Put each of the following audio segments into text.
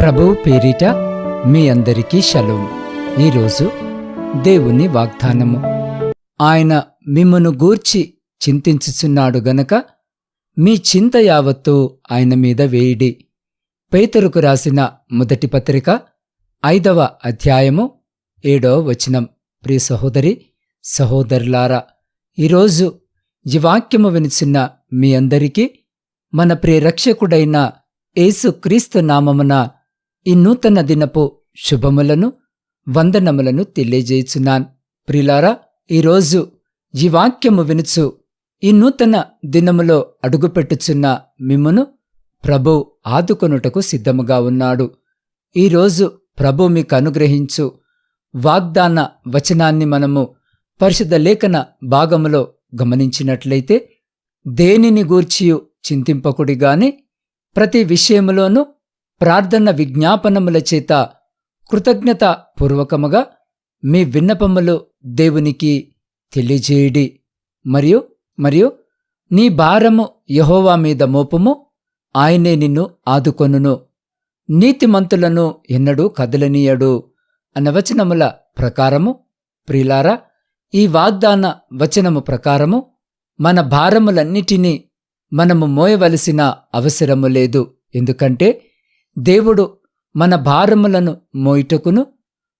ప్రభు పేరిట మీ అందరికీ షలోం ఈరోజు దేవుని వాగ్దానము. ఆయన మిమ్మను గూర్చి చింతించుచున్నాడు గనక మీ చింత యావత్తు ఆయన మీద వేయిడి. పేతురుకు రాసిన మొదటి పత్రిక ఐదవ అధ్యాయము ఏడవ వచనం. ప్రియ సహోదరి సహోదరులారా ఈరోజు ఈ వాక్యము వినిచిన్న మీ అందరికీ మన ప్రియరక్షకుడైన యేసుక్రీస్తు నామమున ఈ నూతన దినపు శుభములను వందనములను తెలియజేయుచున్నాన్. ప్రిలారా ఈరోజు ఈ వాక్యము వినుచు ఈ నూతన దినములో అడుగుపెట్టుచున్న మిమ్మును ప్రభు ఆదుకొనుటకు సిద్ధముగా ఉన్నాడు. ఈరోజు ప్రభు మీకు అనుగ్రహించు వాగ్దాన వచనాన్ని మనము పరిశుద్ధ లేఖన భాగములో గమనించినట్లయితే దేనిని గూర్చియు చింతింపకుడిగాని ప్రతి విషయములోనూ ప్రార్థన విజ్ఞాపనముల చేత కృతజ్ఞత పూర్వకముగా మీ విన్నపములు దేవునికి తెలియజేయుడి. మరియు మరియు నీ భారము యహోవా మీద మోపము ఆయనే నిన్ను ఆదుకొనును. నీతిమంతులను ఎన్నడూ కదలనీయడు అన్న వచనముల ప్రకారము. ప్రిలారా ఈ వాగ్దాన వచనము ప్రకారము మన భారములన్నిటినీ మనము మోయవలసిన అవసరము లేదు. ఎందుకంటే దేవుడు మన భారములను మోయుటకును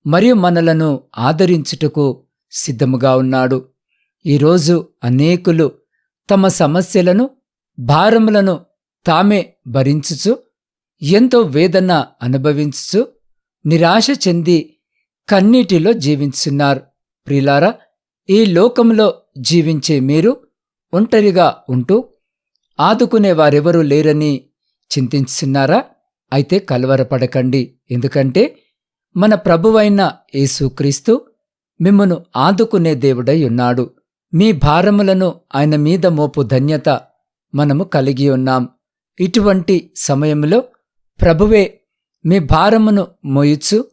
మరియు మనలను ఆదరించుటకు సిద్ధముగా ఉన్నాడు. ఈరోజు అనేకులు తమ సమస్యలను భారములను తామే భరించుచు ఎంతో వేదన అనుభవించుచు నిరాశ చెంది కన్నీటిలో జీవించున్నారు. ప్రిలారా ఈ లోకంలో జీవించే మీరు ఒంటరిగా ఉంటూ ఆదుకునే వారెవరూ లేరని చింతిస్తున్నారా అయితే కలవరపడకండి. ఎందుకంటే మన ప్రభువైన యేసుక్రీస్తు మిమ్మను ఆదుకునే దేవుడై ఉన్నాడు. మీ భారములను ఆయన మీద మోపు ధన్యత మనము కలిగి ఉన్నాం. ఇటువంటి సమయంలో ప్రభువే మీ భారమును మోయుచు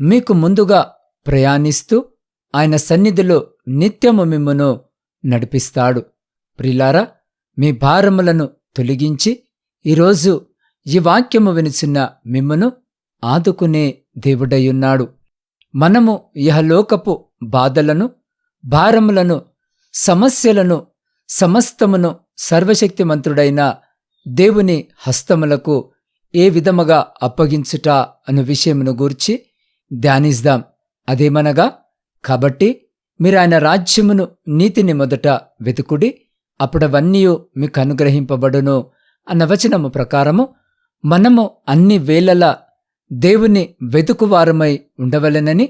మీకు ముందుగా ప్రయాణిస్తూ ఆయన సన్నిధిలో నిత్యము మిమ్మను నడిపిస్తాడు. ప్రిలారా మీ భారములను తొలగించి ఈరోజు ఈ వాక్యము వినిచిన మిమ్మును ఆదుకునే దేవుడయ్యున్నాడు. మనము యహలోకపు బాధలను భారములను సమస్యలను సమస్తమును సర్వశక్తిమంతుడైన దేవుని హస్తములకు ఏ విధముగా అప్పగించుట అను విషయమును గూర్చి ధ్యానిస్తాం. అదేమనగా కాబట్టి మీరు ఆయన రాజ్యమును నీతిని మొదట వెతుకుడి అప్పుడవన్నీ మీకు అనుగ్రహింపబడును అన్న వచనము ప్రకారము మనము అన్ని వేళలా దేవుని వెతుకువారమై ఉండవలెనని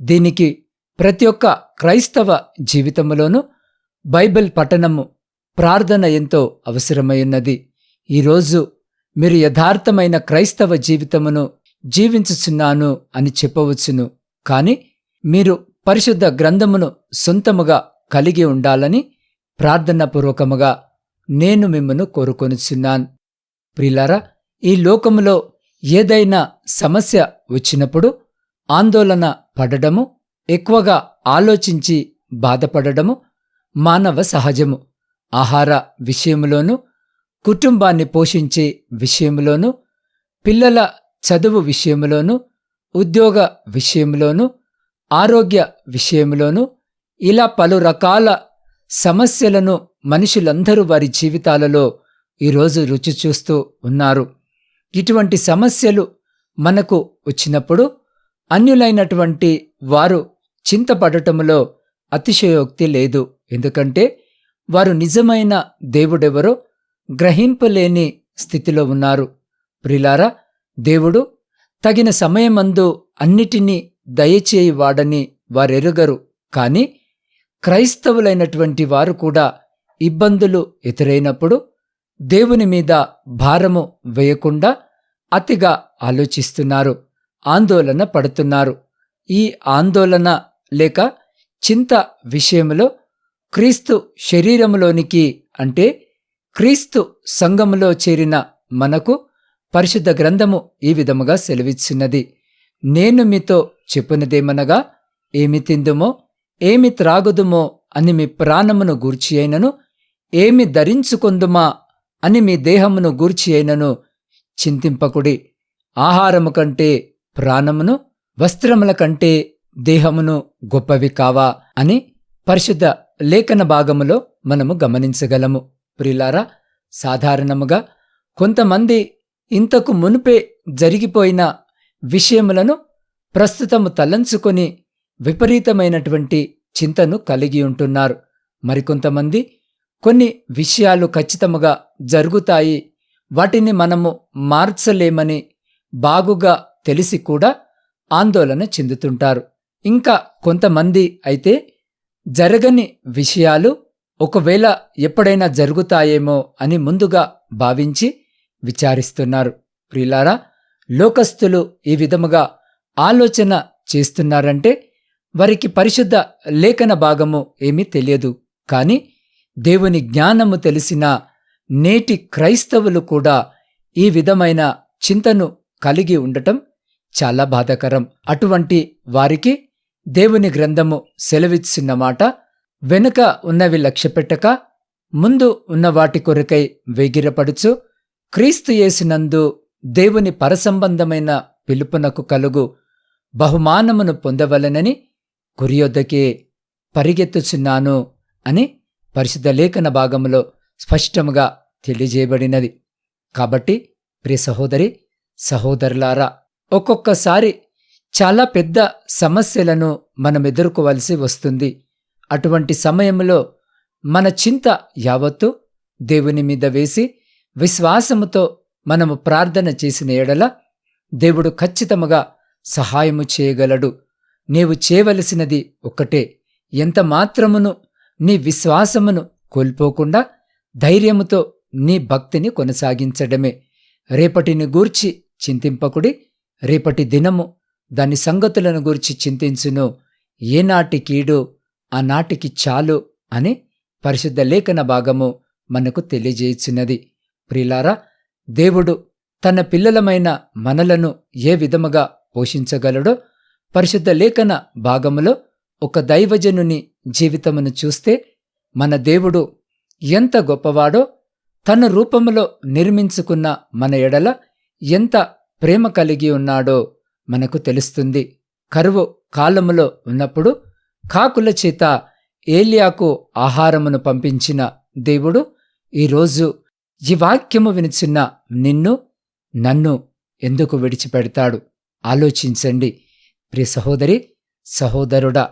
దీనికి ప్రతి ఒక్క క్రైస్తవ జీవితములోనూ బైబిల్ పఠనము ప్రార్థన ఎంతో అవసరమైనది ఈరోజు మీరు యథార్థమైన క్రైస్తవ జీవితమును జీవించుచున్నాను అని చెప్పవచ్చును. కాని మీరు పరిశుద్ధ గ్రంథమును సొంతముగా కలిగి ఉండాలని ప్రార్థనపూర్వకముగా నేను మిమ్మను కోరుకొనుచున్నాను. ప్రిలారా ఈ లోకములో ఏదైనా సమస్య వచ్చినప్పుడు ఆందోళన పడడము ఎక్కువగా ఆలోచించి బాధపడడము మానవ సహజము. ఆహార విషయంలోనూ కుటుంబాన్ని పోషించే విషయంలోనూ పిల్లల చదువు విషయంలోనూ ఉద్యోగ విషయంలోనూ ఆరోగ్య విషయంలోనూ ఇలా పలు రకాల సమస్యలను మనుషులందరూ వారి జీవితాలలో ఈరోజు రుచి చూస్తూ ఉన్నారు. ఇటువంటి సమస్యలు మనకు వచ్చినప్పుడు అన్యులైనటువంటి వారు చింతపడటములో అతిశయోక్తి లేదు. ఎందుకంటే వారు నిజమైన దేవుడెవరో గ్రహింపలేని స్థితిలో ఉన్నారు. ప్రిలారా దేవుడు తగిన సమయమందు అన్నిటినీ దయచేయువాడని వారెరుగరు. కాని క్రైస్తవులైనటువంటి వారు కూడా ఇబ్బందులు ఎదురైనప్పుడు దేవుని మీద భారము వేయకుండా అతిగా ఆలోచిస్తున్నారు ఆందోళన పడుతున్నారు. ఈ ఆందోళన లేక చింత విషయంలో క్రీస్తు శరీరములోనికి అంటే క్రీస్తు సంఘములో చేరిన మనకు పరిశుద్ధ గ్రంథము ఈ విధముగా సెలవిచ్చినది. నేను మీతో చెప్పునదేమనగా ఏమి తిందుమో ఏమి త్రాగుదుమో అని మీ ప్రాణమును గూర్చి అయినను ఏమి ధరించుకొందుమా అని మీ దేహమును గూర్చి అయినను చింతింపకుడి ఆహారము కంటే ప్రాణమును వస్త్రముల కంటే దేహమును గొప్పవి కావా అని పరిశుద్ధ లేఖన భాగములో మనము గమనించగలము. ప్రిలారా సాధారణముగా కొంతమంది ఇంతకు మునుపే జరిగిపోయిన విషయములను ప్రస్తుతము తలంచుకొని విపరీతమైనటువంటి చింతను కలిగి ఉంటున్నారు. మరికొంతమంది కొన్ని విషయాలు ఖచ్చితముగా జరుగుతాయి. వాటిని మనము మార్చలేమని బాగుగా తెలిసి కూడా ఆందోళన చెందుతుంటారు. ఇంకా కొంతమంది అయితే జరగని విషయాలు ఒకవేళ ఎప్పుడైనా జరుగుతాయేమో అని ముందుగా భావించి విచారిస్తున్నారు. ప్రిలారా లోకస్తులు ఈ విధముగా ఆలోచన చేస్తున్నారంటే వారికి పరిశుద్ధ లేఖన భాగము ఏమీ తెలియదు. కానీ దేవుని జ్ఞానము తెలిసిన నేటి క్రైస్తవులు కూడా ఈ విధమైన చింతను కలిగి ఉండటం చాలా బాధాకరం. అటువంటి వారికి దేవుని గ్రంథము సెలవిచ్చినమాట వెనుక ఉన్నవి లక్ష్యపెట్టక ముందు ఉన్న వాటి కొరకై వేగిరపడుచు క్రీస్తు యేసునందు దేవుని పరసంబంధమైన పిలుపునకు కలుగు బహుమానమును పొందవలనని కురియొద్దకే పరిగెత్తుచున్నాను అని పరిశుద్ధ లేఖన భాగంలో స్పష్టముగా తెలియజేయబడినది. కాబట్టి ప్రియ సహోదరి సహోదరులారా ఒక్కొక్కసారి చాలా పెద్ద సమస్యలను మనం ఎదుర్కోవలసి వస్తుంది. అటువంటి సమయంలో మన చింత యావత్తు దేవుని మీద వేసి విశ్వాసముతో మనము ప్రార్థన చేసిన ఎడల దేవుడు ఖచ్చితముగా సహాయము చేయగలడు. నీవు చేయవలసినది ఒక్కటే. ఎంత మాత్రమును నీ విశ్వాసమును కోల్పోకుండా ధైర్యముతో నీ భక్తిని కొనసాగించడమే. రేపటిని గూర్చి చింతింపకుడి రేపటి దినము దాని సంగతులను గూర్చి చింతించును. ఏనాటి కీడు ఆనాటికి చాలు అని పరిశుద్ధ లేఖన భాగము మనకు తెలియజేయుచున్నది. ప్రిలారా దేవుడు తన పిల్లలమైన మనలను ఏ విధముగా పోషించగలడో పరిశుద్ధ లేఖన భాగములో ఒక దైవజనుని జీవితమును చూస్తే మన దేవుడు ఎంత గొప్పవాడో తన రూపములో నిర్మించుకున్న మన ఎడల ఎంత ప్రేమ కలిగి ఉన్నాడో మనకు తెలుస్తుంది. కరువు కాలములో ఉన్నప్పుడు కాకుల చేత ఏలియాకు ఆహారమును పంపించిన దేవుడు ఈరోజు ఈ వాక్యము వినిచిన్న నిన్ను నన్ను ఎందుకు విడిచిపెడతాడు? ఆలోచించండి. ప్రియ సహోదరి సహోదరుడా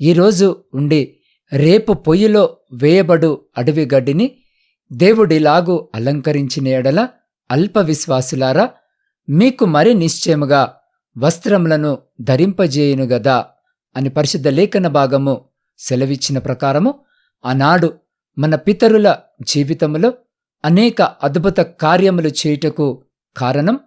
ఈరోజు ఉండి రేపు పొయ్యిలో వేయబడు అడవి గడ్డిని దేవుడిలాగు అలంకరించిన ఎడల అల్ప విశ్వాసులారా మీకు మరి నిశ్చయముగా వస్త్రములను ధరింపజేయును గదా అని పరిశుద్ధ లేఖన భాగము సెలవిచ్చిన ప్రకారము ఆనాడు మన పితరుల జీవితములో అనేక అద్భుత కార్యములు చేయుటకు కారణం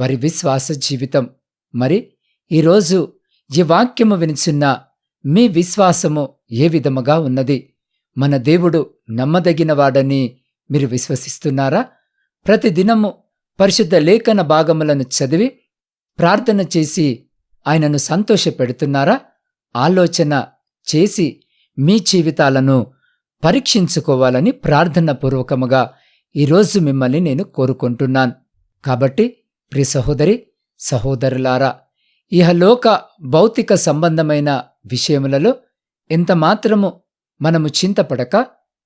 వారి విశ్వాస జీవితం. మరి ఈరోజు ఈ వాక్యము వినిచున్న మీ విశ్వాసము ఏ విధముగా ఉన్నది? మన దేవుడు నమ్మదగినవాడని మీరు విశ్వసిస్తున్నారా? ప్రతిదినము పరిశుద్ధ లేఖన భాగములను చదివి ప్రార్థన చేసి ఆయనను సంతోషపెడుతున్నారా? ఆలోచన చేసి మీ జీవితాలను పరీక్షించుకోవాలని ప్రార్థన పూర్వకముగా ఈరోజు మిమ్మల్ని నేను కోరుకుంటున్నాను. కాబట్టి ప్రియ సహోదరి సహోదరులారా ఇహలోక భౌతిక సంబంధమైన విషయములలో ఎంత మాత్రము మనము చింతపడక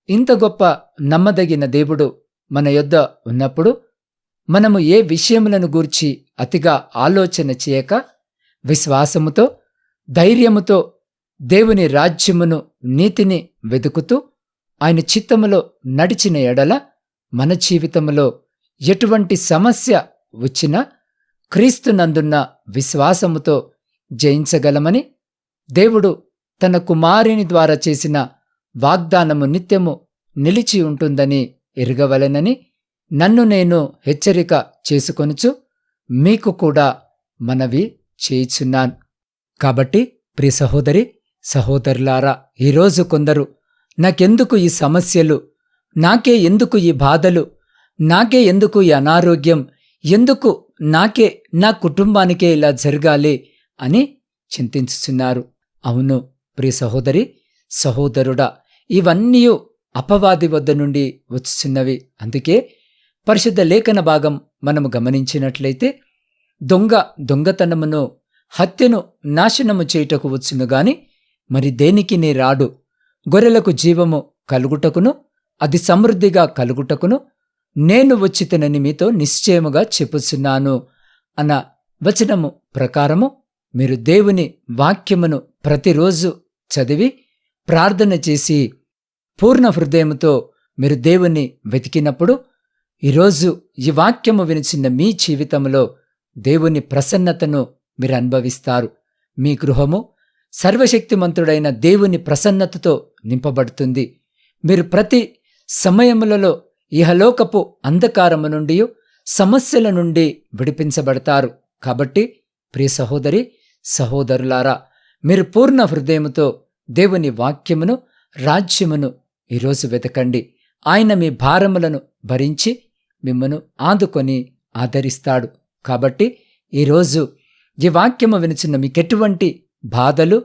ఇంత గొప్ప నమ్మదగిన దేవుడు మన యొద్ద ఉన్నప్పుడు మనము ఏ విషయములను గూర్చి అతిగా ఆలోచన చేయక విశ్వాసముతో ధైర్యముతో దేవుని రాజ్యమును నీతిని వెతుకుతూ ఆయన చిత్తములో నడిచిన ఎడల మన జీవితములో ఎటువంటి సమస్య వచ్చినా క్రీస్తునందున్న విశ్వాసముతో జయించగలమని దేవుడు తన కుమారుని ద్వారా చేసిన వాగ్దానము నిత్యము నిలిచి ఉంటుందని ఎరగవలెనని నన్ను నేను హెచ్చరిక చేసుకొనుచు మీకు కూడా మనవి చేయుచున్నాను. కాబట్టి ప్రి సహోదరి సహోదరులారా ఈరోజు కొందరు నాకెందుకు ఈ సమస్యలు? నాకే ఎందుకు ఈ బాధలు? నాకే ఎందుకు ఈ అనారోగ్యం? ఎందుకు నాకే నా కుటుంబానికే ఇలా జరగాలి అని చింతించుచున్నారు. అవును ప్రియ సహోదరి సహోదరుడా ఇవన్నీ అపవాది వద్ద నుండి వచ్చుచున్నవి అందుకే పరిశుద్ధ లేఖన భాగం మనము గమనించినట్లయితే దొంగ దొంగతనమును హత్యను నాశనము చేయుటకు వచ్చును గాని మరి దేనికి నీ రాడు? గొర్రెలకు జీవము కలుగుటకును అది సమృద్ధిగా కలుగుటకును నేను వచ్చితనని మీతో నిశ్చయముగా చెప్పుచున్నాను. అన్న వచనము ప్రకారము మీరు దేవుని వాక్యమును ప్రతిరోజు చదివి ప్రార్థన చేసి పూర్ణ హృదయముతో మీరు దేవుణ్ణి వెతికినప్పుడు ఈరోజు ఈ వాక్యము వినిచిన మీ జీవితంలో దేవుని ప్రసన్నతను మీరు అనుభవిస్తారు. మీ గృహము సర్వశక్తిమంతుడైన దేవుని ప్రసన్నతతో నింపబడుతుంది. మీరు ప్రతి సమయములలో ఇహలోకపు అంధకారము నుండి సమస్యల నుండి విడిపించబడతారు. కాబట్టి ప్రియ సహోదరి సహోదరులారా మీరు పూర్ణ హృదయముతో దేవుని వాక్యమును రాజ్యమును ఈరోజు వెతకండి. ఆయన మీ భారములను భరించి మిమ్మను ఆదుకొని ఆదరిస్తాడు. కాబట్టి ఈరోజు ఈ వాక్యము వినిచిన మీకెటువంటి బాధలు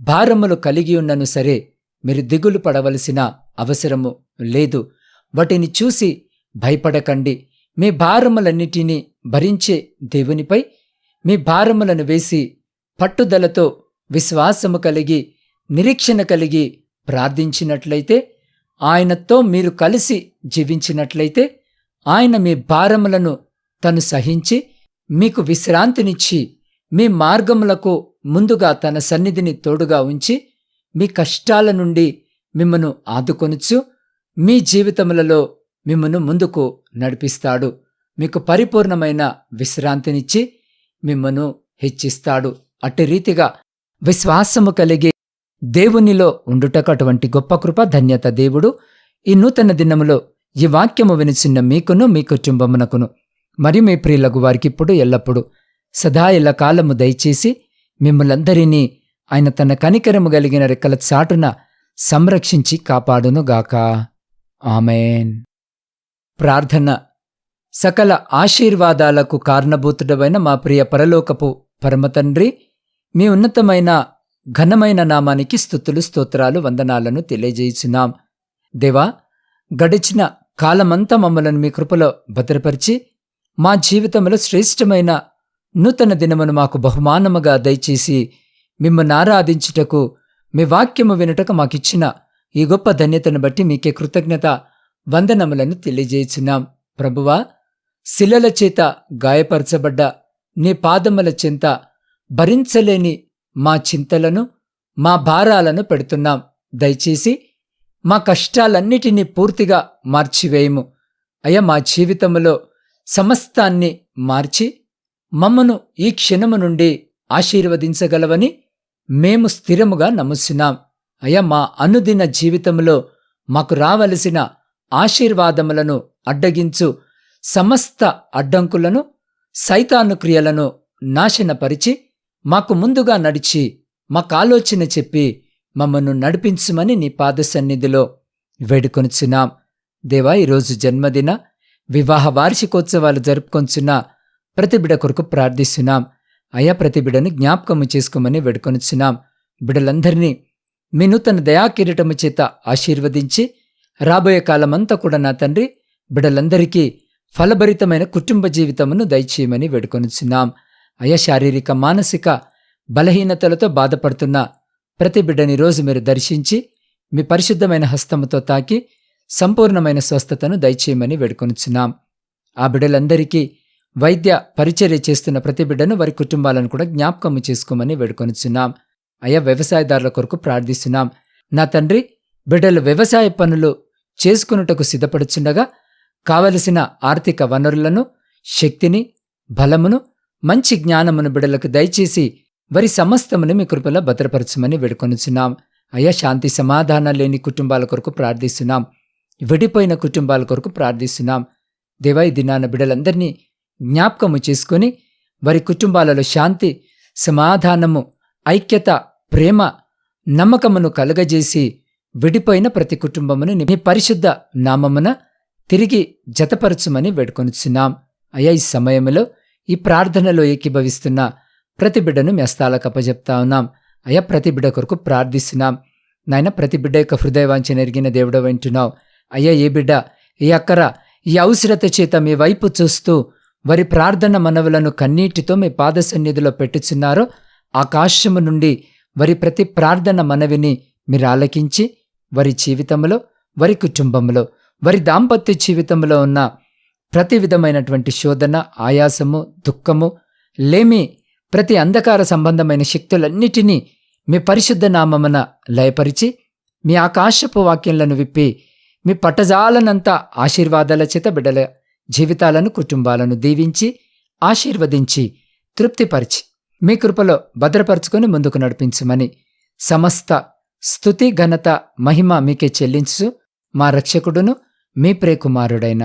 భారములు కలిగి ఉన్నను సరే మీరు దిగులు పడవలసిన అవసరము లేదు. వాటిని చూసి భయపడకండి. మీ భారములన్నిటినీ భరించే దేవునిపై మీ భారములను వేసి పట్టుదలతో విశ్వాసము కలిగి నిరీక్షణ కలిగి ప్రార్థించినట్లయితే ఆయనతో మీరు కలిసి జీవించినట్లయితే ఆయన మీ భారములను తను సహించి మీకు విశ్రాంతినిచ్చి మీ మార్గములకు ముందుగా తన సన్నిధిని తోడుగా ఉంచి మీ కష్టాల నుండి మిమ్మను ఆదుకొనుచు మీ జీవితములలో మిమ్మను ముందుకు నడిపిస్తాడు. మీకు పరిపూర్ణమైన విశ్రాంతినిచ్చి మిమ్మను హెచ్చిస్తాడు. అట్టి రీతిగా విశ్వాసము కలిగి దేవునిలో ఉండుటకు అటువంటి గొప్ప కృప ధన్యత దేవుడు. ఈ నూతన దినములో ఈ వాక్యము వినిచిన్న మీకును మీ కుటుంబమునకును మరి మీ ప్రియులకు వారికిప్పుడు ఎల్లప్పుడూ ఎల్లప్పుడు సదా ఇలా కాలము దయచేసి మిమ్మలందరినీ ఆయన తన కనికరము కలిగిన రెక్కల చాటున సంరక్షించి కాపాడునుగాక ఆమెన్. ప్రార్థన సకల ఆశీర్వాదాలకు కారణభూతుడమైన మా ప్రియ పరలోకపు పరమతండ్రి మీ ఉన్నతమైన ఘనమైన నామానికి స్థుతులు స్తోత్రాలు వందనాలను తెలియజేయుచున్నాం. దేవా గడిచిన కాలమంతా మమ్మలను మీ కృపలో భద్రపరిచి మా జీవితంలో శ్రేష్టమైన నూతన దినమును మాకు బహుమానముగా దయచేసి మిమ్మల్ని ఆరాధించుటకు మీ వాక్యము వినుటకు మాకిచ్చిన ఈ గొప్ప ధన్యతను బట్టి మీకే కృతజ్ఞత వందనములను తెలియజేయుచున్నాం. ప్రభువా శిలల చేత గాయపరచబడ్డ నీ పాదముల చింత భరించలేని మా చింతలను మా భారాలను పెడుతున్నాం. దయచేసి మా కష్టాలన్నిటినీ పూర్తిగా మార్చివేయము. అయ్యా మా జీవితంలో సమస్తాన్ని మార్చి మమ్మను ఈ క్షణము నుండి ఆశీర్వదించగలవని మేము స్థిరముగా నమ్ముచున్నాం. అయ్యా మా అనుదిన జీవితంలో మాకు రావలసిన ఆశీర్వాదములను అడ్డగించు సమస్త అడ్డంకులను సైతాను క్రియలను నాశనపరిచి మాకు ముందుగా నడిచి మాకు ఆలోచన చెప్పి మమ్మను నడిపించుమని నీ పాద సన్నిధిలో వేడుకొనుచున్నాం. దేవా ఈరోజు జన్మదిన వివాహ వార్షికోత్సవాలు జరుపుకొంచున్న ప్రతి బిడ కొరకు ప్రార్థిస్తున్నాం. అయా ప్రతి బిడను జ్ఞాపకము చేసుకోమని వేడుకొనుచున్నాం. బిడలందరినీ మీ నూతన దయాకిరీటము చేత ఆశీర్వదించి రాబోయే కాలమంతా కూడా నా తండ్రి బిడలందరికీ ఫలభరితమైన కుటుంబ జీవితమును దయచేయమని వేడుకొనుచున్నాం. అయా శారీరక మానసిక బలహీనతలతో బాధపడుతున్న ప్రతి బిడ్డని రోజు మీరు దర్శించి మీ పరిశుద్ధమైన హస్తముతో తాకి సంపూర్ణమైన స్వస్థతను దయచేయమని వేడుకొనుచున్నాం. ఆ బిడ్డలందరికీ వైద్య పరిచర్య చేస్తున్న ప్రతి బిడ్డను వారి కుటుంబాలను కూడా జ్ఞాపకము చేసుకోమని వేడుకొనుచున్నాం. అయా వ్యవసాయదారుల కొరకు ప్రార్థిస్తున్నాం. నా తండ్రి బిడ్డలు వ్యవసాయ పనులు చేసుకున్నటకు సిద్ధపడుచుండగా కావలసిన ఆర్థిక వనరులను శక్తిని బలమును మంచి జ్ఞానమును బిడలకు దయచేసి వరి సమస్తమును మీ కృపలో భద్రపరచమని వేడుకొనుచున్నాం. అయ్యా శాంతి సమాధానం లేని కుటుంబాల కొరకు ప్రార్థిస్తున్నాం. విడిపోయిన కుటుంబాల కొరకు ప్రార్థిస్తున్నాం. దేవాయి దినాన బిడలందరినీ జ్ఞాపకము చేసుకొని వారి కుటుంబాలలో శాంతి సమాధానము ఐక్యత ప్రేమ నమ్మకమును కలుగజేసి విడిపోయిన ప్రతి కుటుంబమును నీ పరిశుద్ధ నామమున తిరిగి జతపరచుమని వేడుకొనుచున్నాం. అయ్యా ఈ సమయంలో ఈ ప్రార్థనలో ఏకీభవిస్తున్న ప్రతి బిడ్డను మీ హస్తాలకు అప్పజెప్తా ఉన్నాం. అయ్యా ప్రతి బిడ్డ కొరకు ప్రార్థిస్తున్నాం. నాయన ప్రతి బిడ్డ యొక్క హృదయవాంఛన ఎరిగిన దేవుడు వింటున్నావు అయ్యా ఏ బిడ్డ ఈ అక్కర ఈ అవసరత చేత మీ వైపు చూస్తూ వారి ప్రార్థన మనవులను కన్నీటితో మీ పాద సన్నిధిలో పెట్టుచున్నారో ఆకాశము నుండి వారి ప్రతి ప్రార్థన మనవిని మీరు ఆలకించి వారి జీవితంలో వారి కుటుంబంలో వారి దాంపత్య జీవితంలో ఉన్న ప్రతి విధమైనటువంటి శోధన ఆయాసము దుఃఖము లేమి ప్రతి అంధకార సంబంధమైన శక్తులన్నిటినీ మీ పరిశుద్ధ నామమున లయపరిచి మీ ఆకాశపు వాక్యంలను విప్పి మీ పట్టజాలనంతా ఆశీర్వాదాల చేత బిడ్డల జీవితాలను కుటుంబాలను దీవించి ఆశీర్వదించి తృప్తిపరిచి మీ కృపలో భద్రపరుచుకొని ముందుకు నడిపించమని సమస్త స్థుతి ఘనత మహిమ మీకే చెల్లించు మా రక్షకుడును మీ ప్రేకుమారుడైన